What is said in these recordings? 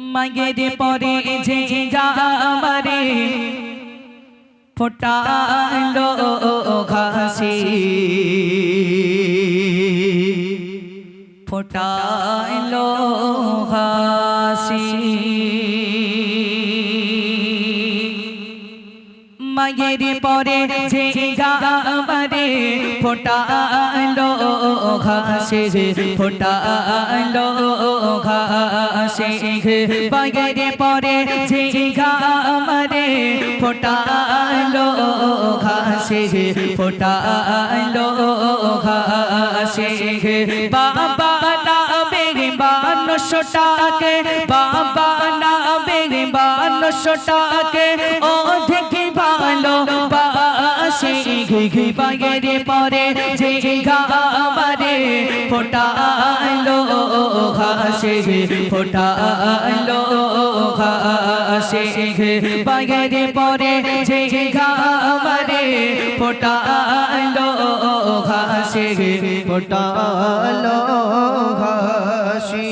মাগের পরে যে গামারে ফোটালো ঘাসি। ফোটালো ঘাসি। মাগের পরে যে গামারে ফোটালো ঘাসে ফোটালো ঘাসে মাগের পরে যে গামারে ফোটালো ঘাসে ফোটালো ঘাসে বাবা নামে বানশো টাকে বাবা নামে বানশো টাকে দেখি ভালো বাসে ঘি বাগের পরে যে গামারে ফোটালো, ঘাসে ফোটালো, ঘাসে বাগের পরে যে গামারে ফোটালো, ঘাসে ফোটালো, ঘাসি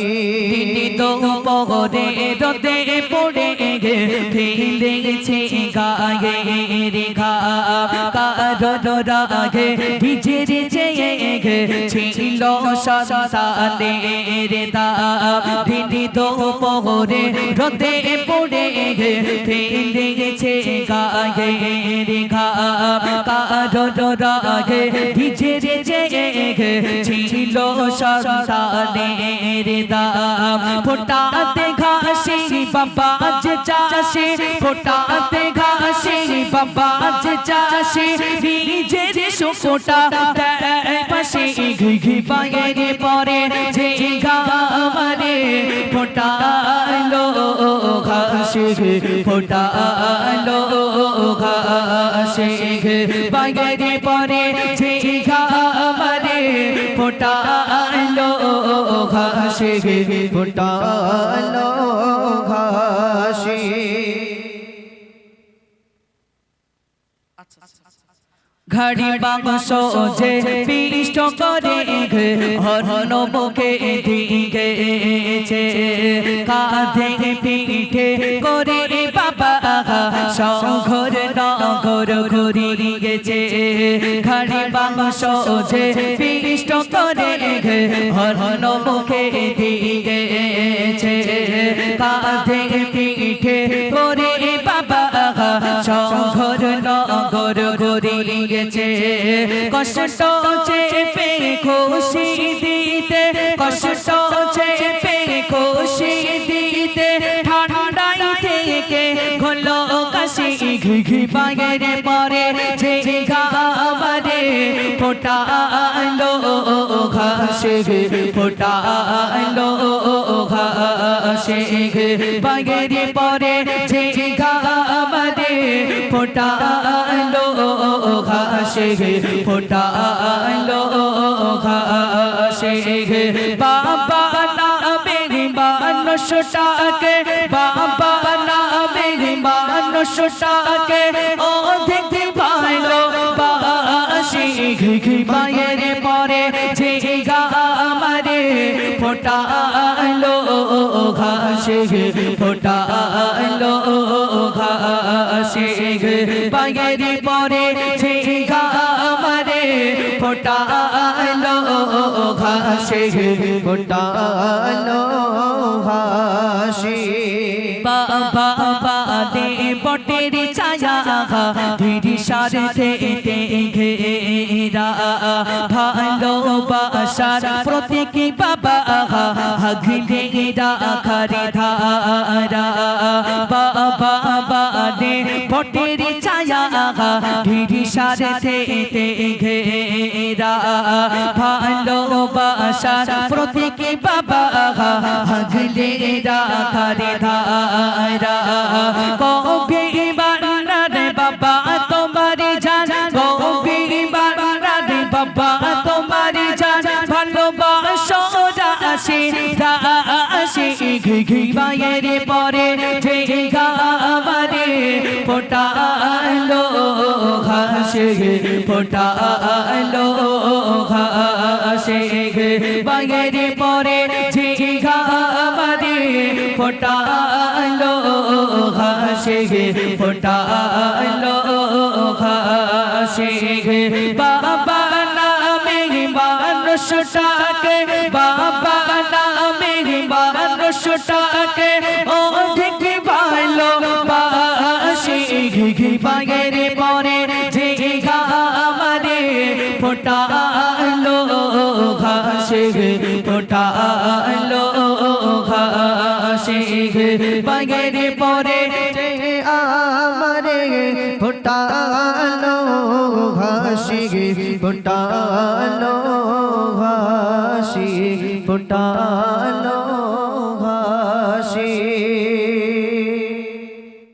তিনি তো পরে রোদে পড়ে গে ফেলেছে গায়ে রেখা কারও রাগে ভিজের চেয়ে গে, ছিল সন্তানের দাম তিনি তো পরে রোদে পড়ে গে ফেলেছে গায়ে রেখা কারও রাগে ভিজের চেয়ে গে, ছিল সন্তানের দাম ফোটাতে ঘাসি বাবা যে চাষে, ফোটাতে ঘাসি। বাবা যে চাষে নিজের দেয় পাশে। ঘি ঘি পায়ের পরে যে গামারে ফোটালো ঘাসে ফোটালো ঘাসে ঘি। পায়ের পরে যে ফোটালো ঘাসে ফোটালো ঘাসি। ঘড়ি বাংশ যে পিষ্ট করে হরণ বুকে দিগেছে কাঁধে পিঠে করে বাবা ঘুরি গেছে। ঘড়ি বাংশ যে পিষ্ট করে হরণ বুকে দিগেছে কাঁধে পিঠে করে বাবা শহর নগর ঘুরি গেছে। কষ্ট চেপে খুশি দিতে, কষ্ট ঘি বাগের পরে যে গাবারে ফোটালো ঘাসে ফোটালো ঘাসে বাগের পরে যে গাবারে ফোটালো ঘাসে ফোটালো ঘাসে বাবা নামে মানুষ টাকে বাবা মানুষ ও ভালো বাসি মায়ের পরে যে গামারে ফোটালো ঘাসে ফোটালো ঘাসে। পায়ের পরে যে গামারে ফোটালো ঘাসে, ফোটালো বটের ছায়া, ধীরি সারথে ঘেরা। ভালোবাসার প্রতীক বাবা, হগলে রাখারে ধারা। বাবা বাদে বটের ছায়া, ধীরি সারথে ঘেরা। ভালোবাসার প্রতীক বাবা, হগলে রাখারে ধারা। রাশি রাশি ঘি ঘি মায়ের পরে যে গামারে ফোটালো ঘাসে ফোটালো ঘাসে মায়ের পরে যে গামারে ফোটালো হাসি ফোটালো হাসি বাবা ঠিক ভালো বাসি ঘি বাগের পরে যে আমারে ফোটালো ঘাসে ফোটালো ঘাসে বাগের পরে যে আমারে ফোটালো হাসি ফোটালো ফোটালো